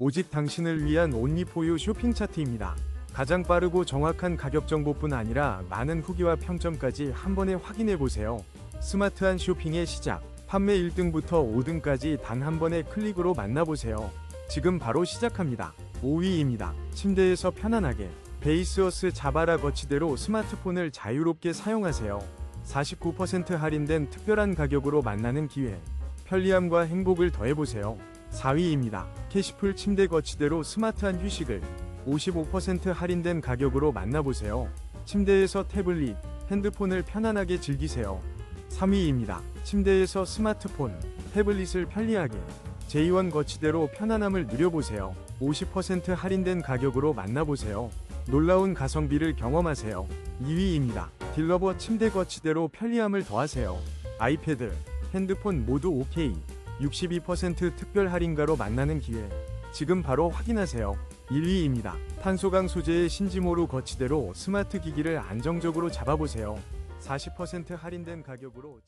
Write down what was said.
오직 당신을 위한 온리포유 쇼핑 차트입니다. 가장 빠르고 정확한 가격 정보뿐 아니라 많은 후기와 평점까지 한 번에 확인해 보세요. 스마트한 쇼핑의 시작. 판매 1등부터 5등까지 단 한 번의 클릭으로 만나보세요. 지금 바로 시작합니다. 5위입니다. 침대에서 편안하게 베이스어스 자바라 거치대로 스마트폰을 자유롭게 사용하세요. 49% 할인된 특별한 가격으로 만나는 기회. 편리함과 행복을 더해보세요. 4위입니다. 캐시풀 침대 거치대로 스마트한 휴식을 55% 할인된 가격으로 만나보세요. 침대에서 태블릿, 핸드폰을 편안하게 즐기세요. 3위입니다. 침대에서 스마트폰, 태블릿을 편리하게 j1 거치대로 편안함을 누려보세요. 50% 할인된 가격으로 만나보세요. 놀라운 가성비를 경험하세요. 2위입니다. 딜러버 침대 거치대로 편리함을 더하세요. 아이패드, 핸드폰 모두 OK. 62% 특별 할인가로 만나는 기회. 지금 바로 확인하세요. 1위입니다. 탄소강 소재의 신지모루 거치대로 스마트 기기를 안정적으로 잡아보세요. 40% 할인된 가격으로